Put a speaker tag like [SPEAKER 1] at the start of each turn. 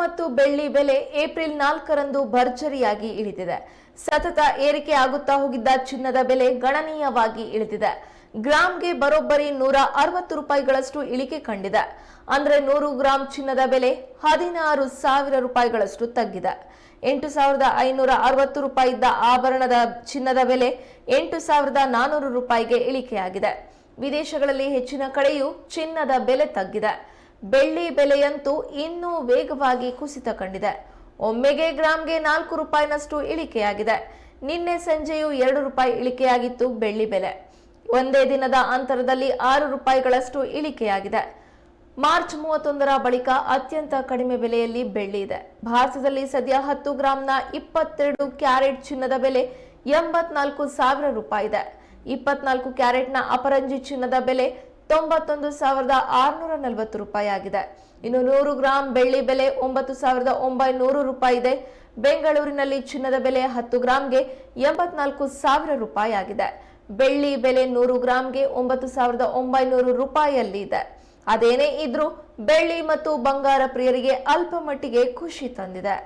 [SPEAKER 1] ಮತ್ತು ಬೆಳ್ಳಿ ಬೆಲೆ ಏಪ್ರಿಲ್ ನಾಲ್ಕರಂದು ಭರ್ಜರಿಯಾಗಿ ಇಳಿದಿದೆ. ಸತತ ಏರಿಕೆ ಆಗುತ್ತಾ ಹೋಗಿದ್ದ ಚಿನ್ನದ ಬೆಲೆ ಗಣನೀಯವಾಗಿ ಇಳಿದಿದೆ. ಗ್ರಾಂಗೆ ಬರೋಬ್ಬರಿ ನೂರ ಅರವತ್ತು ರೂಪಾಯಿಗಳಷ್ಟು ಇಳಿಕೆ ಕಂಡಿದೆ. ಅಂದ್ರೆ ನೂರು ಗ್ರಾಂ ಚಿನ್ನದ ಬೆಲೆ ಹದಿನಾರು ಸಾವಿರ ರೂಪಾಯಿಗಳಷ್ಟು ತಗ್ಗಿದೆ. ಎಂಟು ಸಾವಿರದ ಐನೂರ ಅರವತ್ತು ರೂಪಾಯಿ ಇದ್ದ ಆಭರಣದ ಚಿನ್ನದ ಬೆಲೆ ಎಂಟು ಸಾವಿರದ ನಾನೂರು ರೂಪಾಯಿಗೆ ಇಳಿಕೆಯಾಗಿದೆ. ವಿದೇಶಗಳಲ್ಲಿ ಹೆಚ್ಚಿನ ಕಡೆಯೂ ಚಿನ್ನದ ಬೆಲೆ ತಗ್ಗಿದೆ. ಬೆಳ್ಳಿ ಬೆಲೆಯಂತೂ ಇನ್ನೂ ವೇಗವಾಗಿ ಕುಸಿತ ಕಂಡಿದೆ. ಒಮ್ಮೆಗೆ ಗ್ರಾಮ್ಗೆ ನಾಲ್ಕು ರೂಪಾಯಿನಷ್ಟು ಇಳಿಕೆಯಾಗಿದೆ. ನಿನ್ನೆ ಸಂಜೆಯೂ ಎರಡು ರೂಪಾಯಿ ಇಳಿಕೆಯಾಗಿತ್ತು ಬೆಳ್ಳಿ ಬೆಲೆ. ಒಂದೇ ದಿನದ ಅಂತರದಲ್ಲಿ ಆರು ರೂಪಾಯಿಗಳಷ್ಟು ಇಳಿಕೆಯಾಗಿದೆ. ಮಾರ್ಚ್ ಮೂವತ್ತೊಂದರ ಬಳಿಕ ಅತ್ಯಂತ ಕಡಿಮೆ ಬೆಲೆಯಲ್ಲಿ ಬೆಳ್ಳಿ ಇದೆ. ಭಾರತದಲ್ಲಿ ಸದ್ಯ ಹತ್ತು ಗ್ರಾಂನ ಇಪ್ಪತ್ತೆರಡು ಕ್ಯಾರೆಟ್ ಚಿನ್ನದ ಬೆಲೆ ಎಂಬತ್ನಾಲ್ಕು ಸಾವಿರ ರೂಪಾಯಿ ಇದೆ. ಇಪ್ಪತ್ನಾಲ್ಕು ಕ್ಯಾರೆಟ್ನ ಅಪರಂಜಿ ಚಿನ್ನದ ಬೆಲೆ ತೊಂಬತ್ತೊಂದು ಸಾವಿರದ ಆರುನೂರ ನಲವತ್ತು ರೂಪಾಯಿ ಆಗಿದೆ. ಇನ್ನು ನೂರು ಗ್ರಾಂ ಬೆಳ್ಳಿ ಬೆಲೆ ಒಂಬತ್ತು ಸಾವಿರದ ಒಂಬೈನೂರು ರೂಪಾಯಿ ಇದೆ. ಬೆಂಗಳೂರಿನಲ್ಲಿ ಚಿನ್ನದ ಬೆಲೆ ಹತ್ತು ಗ್ರಾಂಗೆ ಎಂಬತ್ನಾಲ್ಕು ಸಾವಿರ ರೂಪಾಯಿ ಆಗಿದೆ. ಬೆಳ್ಳಿ ಬೆಲೆ ನೂರು ಗ್ರಾಂಗೆ ಒಂಬತ್ತು ಸಾವಿರದ ಒಂಬೈನೂರು ರೂಪಾಯಿಯಲ್ಲಿ ಇದೆ. ಅದೇನೇ ಇದ್ರೂ ಬೆಳ್ಳಿ ಮತ್ತು ಬಂಗಾರ ಪ್ರಿಯರಿಗೆ ಅಲ್ಪ ಮಟ್ಟಿಗೆ ಖುಷಿ ತಂದಿದೆ.